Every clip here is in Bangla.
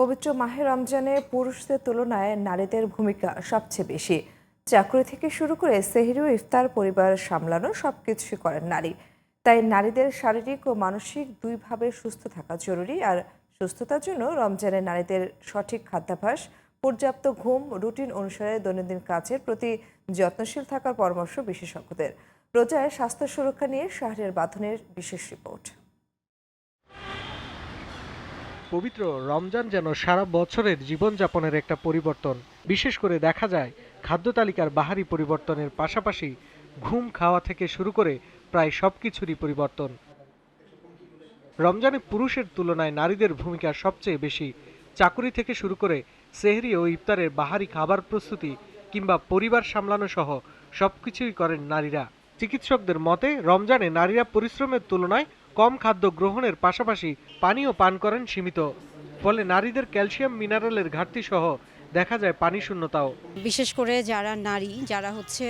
পবিত্র মাহে রমজানে পুরুষদের তুলনায় নারীদের ভূমিকা সবচেয়ে বেশি। চাকরি থেকে শুরু করে সেহরি ইফতার পরিবার সামলানো সব কিছুই করেন নারী। তাই নারীদের শারীরিক ও মানসিক দুইভাবে সুস্থ থাকা জরুরি আর সুস্থতার জন্য রমজানে নারীদের সঠিক খাদ্যাভ্যাস, পর্যাপ্ত ঘুম, রুটিন অনুসারে দৈনন্দিন কাজের প্রতি যত্নশীল থাকার পরামর্শ বিশেষজ্ঞদের। রোজায় স্বাস্থ্য সুরক্ষা নিয়ে শাহরের বাঁধনের বিশেষ রিপোর্ট। পবিত্র রমজান যেন সারা বছরের জীবনযাপনের একটা পরিবর্তন। বিশেষ করে দেখা যায়, খাদ্য তালিকার বাহারি পরিবর্তনের পাশাপাশি ঘুম খাওয়া থেকে শুরু করে প্রায় সব কিছুরই পরিবর্তন। রমজানে পুরুষের তুলনায় নারীদের ভূমিকা সবচেয়ে বেশি। চাকুরি থেকে শুরু করে সেহরি ও ইফতারের বাহারি খাবার প্রস্তুতি কিংবা পরিবার সামলানো সহ সবকিছুই করেন নারীরা। চিকিৎসকদের মতে, রমজানে নারীরা পরিশ্রমের তুলনায় কম খাদ্য গ্রহণের পাশাপাশি পানীয় পান করেন সীমিত। ফলে নারীদের ক্যালসিয়াম, মিনারেলের ঘাটতি সহ দেখা যায় পানি শূন্যতাও। বিশেষ করে যারা নারী যারা হচ্ছে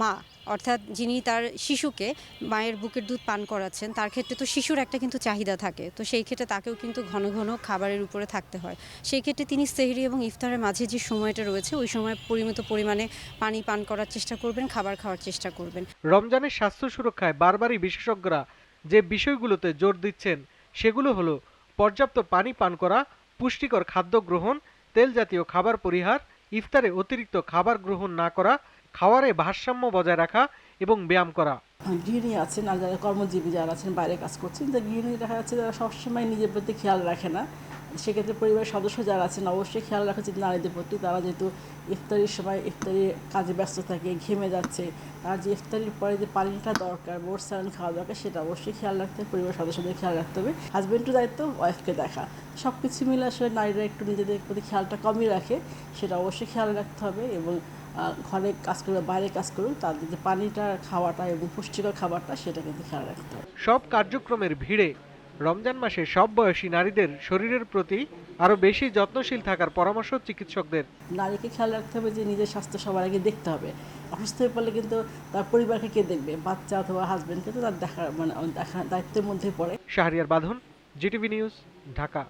মা অর্থাৎ যিনি তার শিশুকে মায়ের বুকের দুধ পান করাচ্ছেন তার ক্ষেত্রে তো শিশুর একটা কিন্তু চাহিদা থাকে। তো সেই ক্ষেত্রে তাকেও কিন্তু ঘন ঘন খাবারের উপরে থাকতে হয়। সেই ক্ষেত্রে তিনি সেহরি এবং ইফতারের মাঝে যে সময়টা রয়েছে ওই সময় পরিমিত পরিমাণে পানি পান করার চেষ্টা করবেন খাবার খাওয়ার চেষ্টা করবেন। রমজানের স্বাস্থ্য সুরক্ষায় বারবারই বিশেষজ্ঞরা যে বিষয়গুলোতে জোর দিচ্ছেন সেগুলো হলো পর্যাপ্ত পানি পান করা পুষ্টিকর খাদ্য গ্রহণ তেল জাতীয় খাবার পরিহার, ইফতারে অতিরিক্ত খাবার গ্রহণ না করা, খাওয়ারে ভারসাম্য বজায় রাখা এবং ব্যায়াম করা। গৃহিণী আছেন আর যারা কর্মজীবী যারা আছেন, বাইরে কাজ করছেন যে গৃহিণী দেখা যাচ্ছে যারা সবসময় নিজের প্রতি খেয়াল রাখে না। সেক্ষেত্রে পরিবারের সদস্য যারা আছেন, অবশ্যই খেয়াল রাখা উচিত নারীদের প্রতি। তারা যেহেতু ইফতারির সময় ইফতারি কাজে ব্যস্ত থাকে, ঘেমে যাচ্ছে, তার যে ইফতারির পরে যে পানিটা দরকার, বোর্ড স্যালান খাওয়া দরকার, সেটা অবশ্যই খেয়াল রাখতে হবে, পরিবারের সদস্যদের খেয়াল রাখতে হবে হাজব্যান্ডের দায়িত্ব ওয়াইফকে দেখা। সব কিছু মিলে আসলে নারীরা একটু নিজেদের প্রতি খেয়ালটা কমই রাখে, সেটা অবশ্যই খেয়াল রাখতে হবে এবং ঘরে কাজ করবে বাইরে কাজ করুক তাদের যে পানিটা খাওয়াটা এবং পুষ্টিকর খাবারটা, সেটা কিন্তু খেয়াল রাখতে হবে। সব কার্যক্রমের ভিড়ে রমজান মাসে সব বয়সী নারীদের শরীরের প্রতি আরও বেশি যত্নশীল থাকার পরামর্শ চিকিৎসকদের। নারীকে খেয়াল রাখতে হবে যে নিজের স্বাস্থ্য সবার আগে দেখতে হবে। অসুস্থ হয়ে পড়লে কিন্তু তার পরিবারকে কে দেখবে? বাচ্চা অথবা হাজবেন্ডকে তো তার দেখা মানে দেখা দায়িত্বের মধ্যে পড়ে। শাহরিয়ার বাঁধন জিটিভি নিউজ ঢাকা।